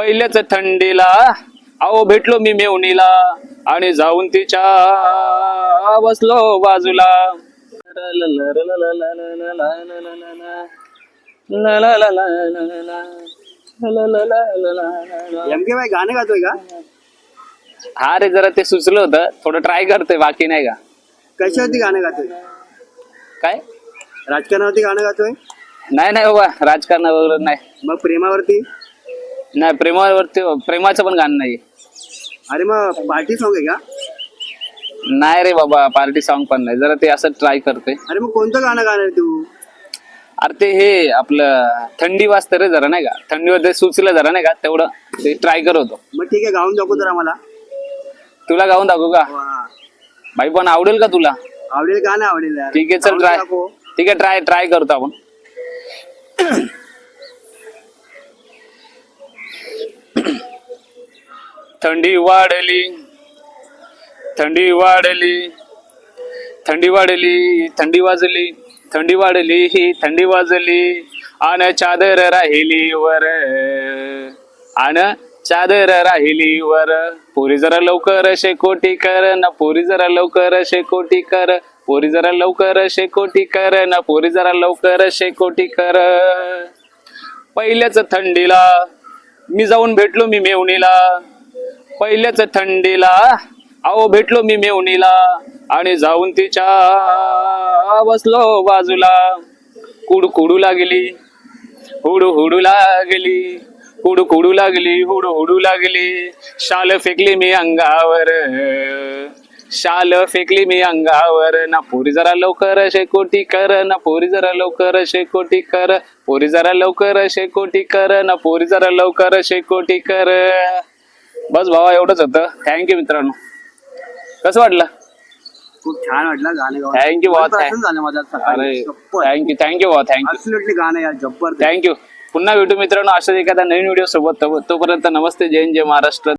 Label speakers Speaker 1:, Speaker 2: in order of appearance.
Speaker 1: पहिल्याच थंडीला अहो भेटलो मी मेवणीला आणि जाऊन तिच्या बसलो बाजूला.
Speaker 2: एमके बाई गाणं गातोय का?
Speaker 1: हा रे जरा ते सुचलं होतं. थोडं ट्राय करते बाकी नाही का?
Speaker 2: कशावरती गाणं गातोय?
Speaker 1: काय?
Speaker 2: राजकारणावरती गाणं गातोय?
Speaker 1: नाही नाही बाबा वगैरे नाही.
Speaker 2: मग प्रेमावरती?
Speaker 1: नाही प्रेमावरती प्रेमाचं पण गाणं नाही
Speaker 2: अरे मग पार्टी सॉंग आहे का?
Speaker 1: नाही रे बाबा पार्टी सॉन्ग पण नाही. जरा ते असं ट्राय करते.
Speaker 2: अरे मग कोणतं गाणं गाणार तू?
Speaker 1: अरे ते हे आपलं थंडी वाजते रे जरा नाही का? थंडीवर ते सुचलं जरा नाही का? तेवढं ते ट्राय करतो.
Speaker 2: मग ठीक आहे गाऊन दाखव जरा मला.
Speaker 1: तुला गाऊन दाखवू का?
Speaker 2: वा.
Speaker 1: बाई पण आवडेल का तुला?
Speaker 2: आवडेल गाणं आवडेल यार.
Speaker 1: ठीक आहे चल
Speaker 2: गाऊन
Speaker 1: ट्राय
Speaker 2: दाखव.
Speaker 1: ठीक आहे ट्राय ट्राय करतो आपण. थंडी वाढली. थंडी वाढली. थंडी वाढली थंडी वाजली. थंडी वाढली ही थंडी वाजली. आन चादर राहिली वर. आन चादर राहिली वर. पोरी जरा लवकर शेकोटी कर ना पोरी जरा लवकर शेकोटी कर. पोरी जरा लवकर शेकोटी कर ना पोरी जरा लवकर शेकोटी कर. पहिल्याच थंडीला मी जाऊन भेटलो मी मेवणीला. पहिल्याच थंडीला अहो भेटलो मी मेवणीला आणि जाऊन तिच्या बसलो बाजूला. कुडू कुडू लागली हुडू हुडू लागली हुडू कुडू लागली हुडू हुडू लागली. शाल फेकली मी अंगावर शाल फेकली मी अंगावर. ना पोरी जरा लवकर शेकोटी कर ना पोरी जरा लवकर शेकोटी कर. पोरी जरा लवकर शेकोटी कर ना पोरी जरा लवकर शेकोटी कर. बस भावा एवढंच होतं. थँक्यू मित्रांनो. कसं वाटलं?
Speaker 2: खूप छान वाटलं गाणं गाऊन.
Speaker 1: Thank you, भाऊ.
Speaker 2: प्रसन्न झालं माझ्या
Speaker 1: अरे
Speaker 2: सकाळी
Speaker 1: थँक्यू थँक्यू भावा थँक्यू
Speaker 2: Absolutely गाणं यार जब्बर
Speaker 1: थँक्यू पुन्हा भेटू मित्रांनो अशाच एखाद्या नवीन व्हिडिओ सोबत. तो- तोपर्यंत नमस्ते जय हिंद, जय महाराष्ट्र.